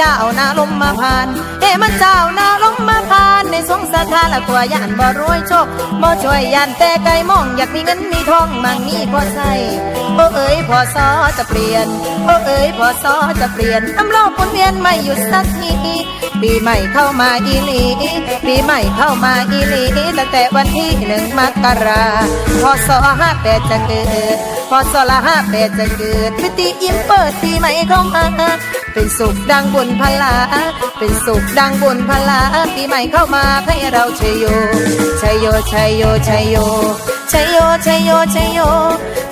จ้านาลมมาผ่าน เอ้มันเจ้านาลมมาผ่าน ในสงสาราละกลัวย่านบ่รวยโชคบ่ช่วยย่านแต่ไกลมองอยากมีเงินมีทองมั่งมีพอใส่โอ้เอ๋ยพอซอจะเปลี่ยน โอ้เอ๋ยพอซอจะเปลี่ยนน้ำโลกวนเวียนไม่หยุดสักทีปีใหม่เข้ามาอีหลีปีใหม่เข้ามาอีหลีตั้งแต่วันที่หนึ่งมกราพศห้าแปดจะเกิดพศละห้าแปดจะเกิดพิธียิ้มเปิดปีใหม่เข้ามา เป็นสุขดังบุญพลา เป็นสุขดังบุญพลาปีใหม่เข้ามาให้เราชัยโยชัยโยชัยโยชัยโยชัยโยชัยโยชัยโย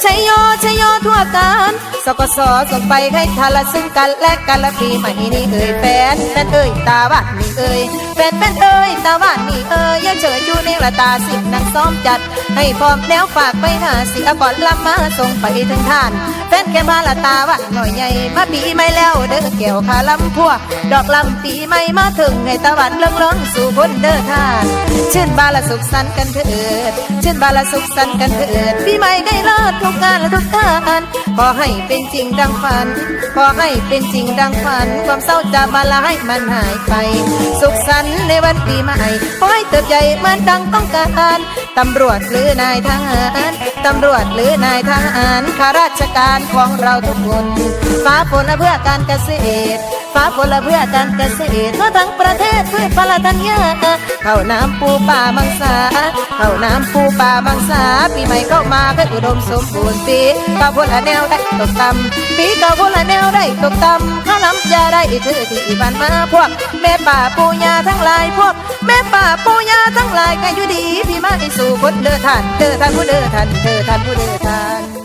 ชัยโยชัยโยทั่ว สกสส่งไปให้ทาละซึ่งกันและกันละปีใหม่นี้เอ่ยแฟนแฟนเอ่ยตาบ้านนี่เอ่ยแฟนแฟนเอ่ยตาบ้านนี่เอ่ยอย่าเฉยอยู่ในละตาสิบนางซ้อมจัด ให้พร้อมแล้วฝากไปหาเสียก่อนลำมาส่งไปถึงท่านแฟนแค่มาละตาว่าหน่อยใหญ่มาปีใหม่แล้วเด้อแก้วขาลำพัวดอกลำปีใหม่มาถึงให้ตะวันเลื่องเลื่องสู่พ้นเด้อท่านชื่นบาละสุขสันต์กันเถิดชื่นบาละสุขสันต์กันเถิดปีใหม่ได้เลิศทุกงานและทุกการ ขอให้เป็นจริงดังฝัน ขอให้เป็นจริงดังฝัน ความเศร้าจะมาลายมันหายไป สุขสันต์ในวันปีใหม่ขอให้เติบใหญ่เหมันดังต้องการตำรวจหรือนายทหารตำรวจหรือนายทหารข้าราชการของเราทุกคนฟ้าฝนเพื่อการเกษตร ฟ้าฝนแลเพื่อการเกษตรทั่วทั้งประเทศพืชพลธัญญาเข้าน้ำปูป่ามังสาเข้าน้ำปูป่ามังสาปีใหม่เข้ามาให้อุดมสมบูรณ์ปีข้าวโพดละแนวได้ตกต่ำปีข้าวโพดละแนวได้ตกต่ำข้าวน้ำยาได้ถือที่บ้านมาพวก แม่ป่าปูยาทั้งหลายพวก แม่ป่าปูยาทั้งหลายก็อยู่ดีพี่มาให้สู่คนเด้อท่านเด้อท่านผู้เด้อท่านเด้อท่านผู้เด้อท่าน